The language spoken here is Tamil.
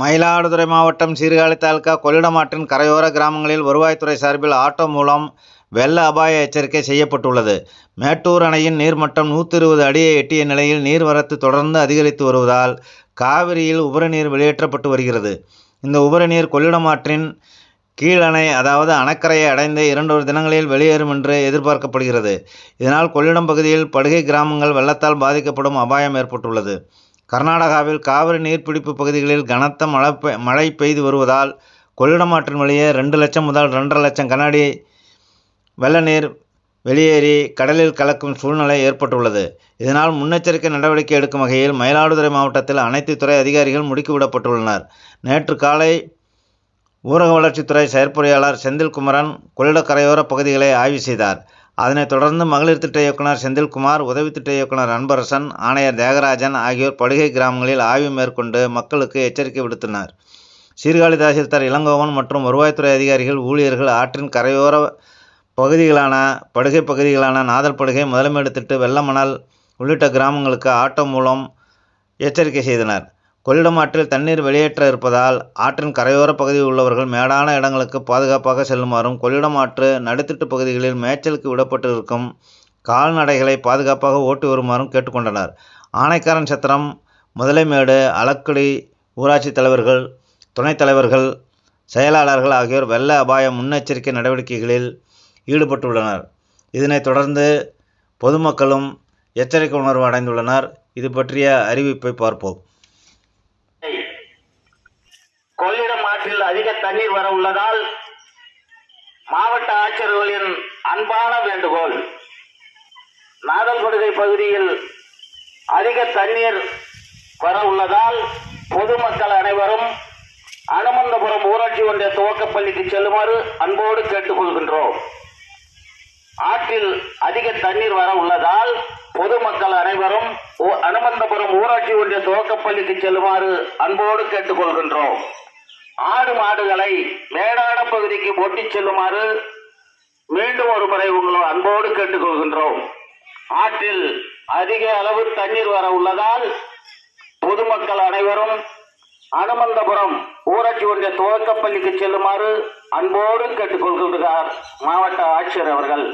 மயிலாடுதுறை மாவட்டம் சீர்காழி தாலுகா கொள்ளிடமாற்றின் கரையோர கிராமங்களில் வருவாய்த்துறை சார்பில் ஆட்டோ மூலம் வெள்ள அபாய எச்சரிக்கை செய்யப்பட்டுள்ளது. மேட்டூர் அணையின் நீர்மட்டம் நூற்றி இருபது அடியை எட்டிய நிலையில் நீர்வரத்து தொடர்ந்து அதிகரித்து வருவதால் காவிரியில் உபரிநீர் வெளியேற்றப்பட்டு வருகிறது. இந்த உபரி நீர் கீழணை கீழ் அணை அதாவது அணக்கரையை அடைந்து இரண்டொரு தினங்களில் வெளியேறும் என்று எதிர்பார்க்கப்படுகிறது. இதனால் கொள்ளிடம் பகுதியில் படுகை கிராமங்கள் வெள்ளத்தால் பாதிக்கப்படும் அபாயம் ஏற்பட்டுள்ளது. கர்நாடகாவில் காவிரி நீர்பிடிப்பு பகுதிகளில் கனத்த மழை பெ- மழை பெய்து வருவதால் கொள்ளிடம் ஆற்றின் வழியே ரெண்டு லட்சம் முதல் ரெண்டரை லட்சம் கண்ணாடி வெள்ள நீர் வெளியேறி கடலில் கலக்கும் சூழ்நிலை ஏற்பட்டுள்ளது. இதனால் முன்னெச்சரிக்கை நடவடிக்கை எடுக்கும் வகையில் மயிலாடுதுறை மாவட்டத்தில் அனைத்து துறை அதிகாரிகள் முடுக்கிவிடப்பட்டுள்ளனர் நேற்று காலை ஊரக வளர்ச்சித்துறை செயற்பொறியாளர் செந்தில்குமரன் கொள்ளிட கரையோர பகுதிகளை ஆய்வு செய்தார். அதனைத் தொடர்ந்து மகளிர் திட்ட இயக்குனர் செந்தில்குமார் உதவி திட்ட இயக்குனர் அன்பரசன் ஆணையர் தியாகராஜன் ஆகியோர் படுகை கிராமங்களில் ஆய்வு மேற்கொண்டு மக்களுக்கு எச்சரிக்கை விடுத்தனர் சீர்காழி தாசில்தார் இளங்கோவன் மற்றும் வருவாய்த்துறை அதிகாரிகள் ஊழியர்கள் ஆற்றின் கரையோர பகுதிகளான படுகை பகுதிகளான நாதல்படுகை முதலமேடு திட்டு வெள்ளமணல் உள்ளிட்ட கிராமங்களுக்கு ஆட்டோ மூலம் எச்சரிக்கை செய்தனர். கொள்ளிடம் ஆற்றில் தண்ணீர் வெளியேற்ற இருப்பதால் ஆற்றின் கரையோர பகுதியில் உள்ளவர்கள் மேடான இடங்களுக்கு பாதுகாப்பாக செல்லுமாறும் கொள்ளிடம் ஆற்று நடுத்திட்டு பகுதிகளில் மேய்ச்சலுக்கு விடப்பட்டு இருக்கும் கால்நடைகளை பாதுகாப்பாக ஓட்டி வருமாறும் கேட்டுக்கொண்டனர். ஆனைக்காரன் சத்திரம் முதலைமேடு அளக்குடி ஊராட்சி தலைவர்கள் துணைத் தலைவர்கள் செயலாளர்கள் ஆகியோர் வெள்ள அபாய முன்னெச்சரிக்கை நடவடிக்கைகளில் ஈடுபட்டுள்ளனர். இதனைத் தொடர்ந்து பொதுமக்களும் எச்சரிக்கை உணர்வு அடைந்துள்ளனர். இது பற்றிய அறிவிப்பை பார்ப்போம். அதிக தண்ணீர் வர உள்ளதால் மாவட்ட ஆட்சியர்களின் அன்பான வேண்டுகோள். நாதல்படுகை பகுதியில் அதிக தண்ணீர் வர உள்ளதால் பொதுமக்கள் அனைவரும் அனுமந்தபுரம் ஊராட்சி ஒன்றிய துவக்கப்பள்ளிக்கு செல்லுமாறு அன்போடு கேட்டுக்கொள்கின்றோம். ஆற்றில் அதிக தண்ணீர் வர உள்ளதால் பொதுமக்கள் அனைவரும் அனுமந்தபுரம் ஊராட்சி ஒன்றிய துவக்கப்பள்ளிக்கு செல்லுமாறு அன்போடு கேட்டுக்கொள்கின்றோம். ஆடு மாடுகளை மேடான பகுதிக்கு ஓட்டிச் செல்லுமாறு மீண்டும் ஒரு முறை உங்களை அன்போடு கேட்டுக்கொள்கின்றோம். ஆற்றில் அதிக அளவு தண்ணீர் வர உள்ளதால் பொதுமக்கள் அனைவரும் அனுமந்தபுரம் ஊராட்சி ஒன்றிய துவக்கப்பள்ளிக்கு செல்லுமாறு அன்போடு கேட்டுக்கொள்கின்றார் மாவட்ட ஆட்சியர் அவர்கள்.